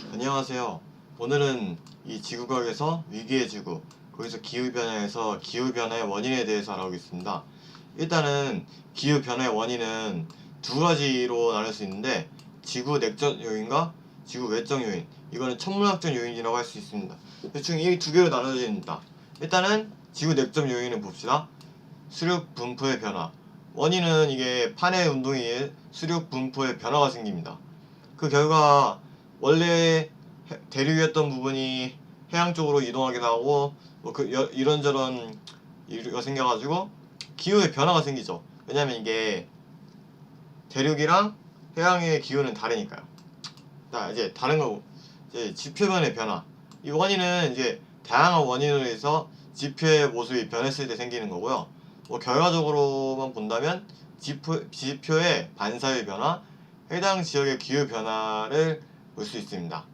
안녕하세요. 오늘은 이 지구과학에서 위기의 지구, 거기서 기후변화에서 기후변화의 원인에 대해서 알아보겠습니다. 일단은 기후변화의 원인은 두 가지로 나눌 수 있는데, 지구 내적 요인과 지구 외적 요인. 이거는 천문학적 요인이라고 할 수 있습니다. 대충 이 두 개로 나눠집니다. 일단은 지구 내적 요인을 봅시다. 수륙 분포의 변화. 원인은 이게 판의 운동에 의해 수륙 분포의 변화가 생깁니다. 그 결과 원래 해- 대륙이었던 부분이 해양 쪽으로 이동하기도 하고 뭐 그 이런저런 이유가 생겨가지고 기후의 변화가 생기죠. 왜냐면 이게 대륙이랑 해양의 기후는 다르니까요. 자 이제 다른 거 이제 지표면의 변화. 이 원인은 이제 다양한 원인으로 해서 지표의 모습이 변했을 때 생기는 거고요. 뭐 결과적으로만 본다면 지표, 지표의 반사율 변화, 해당 지역의 기후 변화를 볼수 있습니다.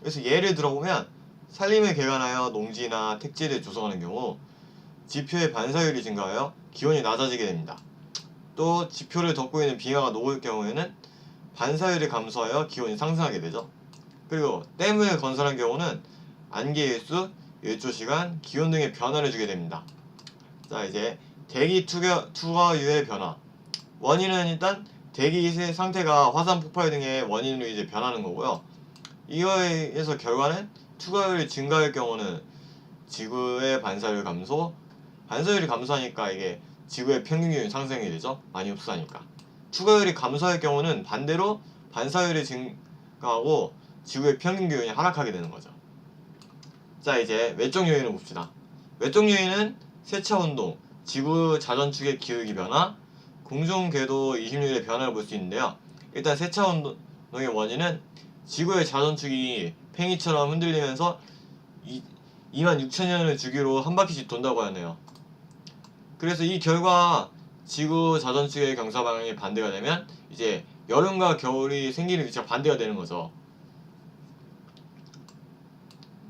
그래서 예를 들어보면 산림을 개간하여 농지나 택지를 조성하는 경우 지표의 반사율이 증가하여 기온이 낮아지게 됩니다. 또 지표를 덮고 있는 빙하가 녹을 경우에는 반사율이 감소하여 기온이 상승하게 되죠. 그리고 댐을 건설한 경우는 안개 일수, 일조 시간, 기온 등의 변화를 주게 됩니다. 자 이제 대기 투겨, 투과유의 변화 원인은 일단 대기의 상태가 화산 폭발 등의 원인으로 이제 변하는 거고요. 이거에서 결과는 투과율이 증가할 경우는 지구의 반사율 감소, 반사율이 감소하니까 이게 지구의 평균 기온이 상승이 되죠. 많이 흡수하니까. 투과율이 감소할 경우는 반대로 반사율이 증가하고 지구의 평균 기온이 하락하게 되는 거죠. 자 이제 외적 요인을 봅시다. 외적 요인은 세차 운동, 지구 자전축의 기울기 변화, 공중 궤도 26일의 변화를 볼 수 있는데요. 일단 세차 운동의 원인은 지구의 자전축이 팽이처럼 흔들리면서 2만 6천 년을 주기로 한 바퀴씩 돈다고 하네요. 그래서 이 결과 지구 자전축의 경사 방향이 반대가 되면 이제 여름과 겨울이 생기는 위치가 반대가 되는 거죠.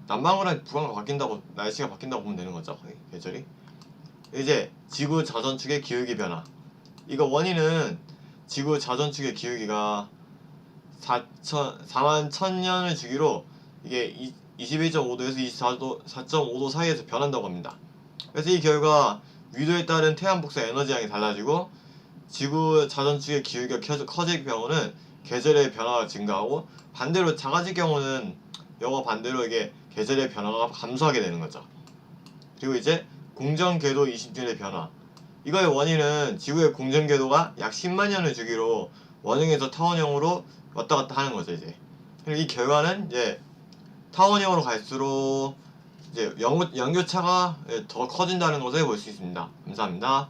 남방으로 북방으로 바뀐다고 날씨가 바뀐다고 보면 되는 거죠. 계절이. 이제 지구 자전축의 기울기 변화. 이거 원인은 지구 자전 축의 기울기가 4천, 4만 1000년을 주기로 이게 21.5도에서 24도, 4.5도 사이에서 변한다고 합니다. 그래서 이 결과 위도에 따른 태양 복사 에너지 양이 달라지고 지구 자전축의 기울기가 커질 경우는 계절의 변화가 증가하고 반대로 작아질 경우는 영어 반대로 이게 계절의 변화가 감소하게 되는 거죠. 그리고 이제 공전 궤도 20년의 변화. 이거의 원인은 지구의 공전 궤도가 약 10만 년을 주기로 원형에서 타원형으로 왔다 갔다 하는 거죠, 이제. 그리고 이 결과는 이제 타원형으로 갈수록 이제 연, 연교차가 더 커진다는 것을 볼 수 있습니다. 감사합니다.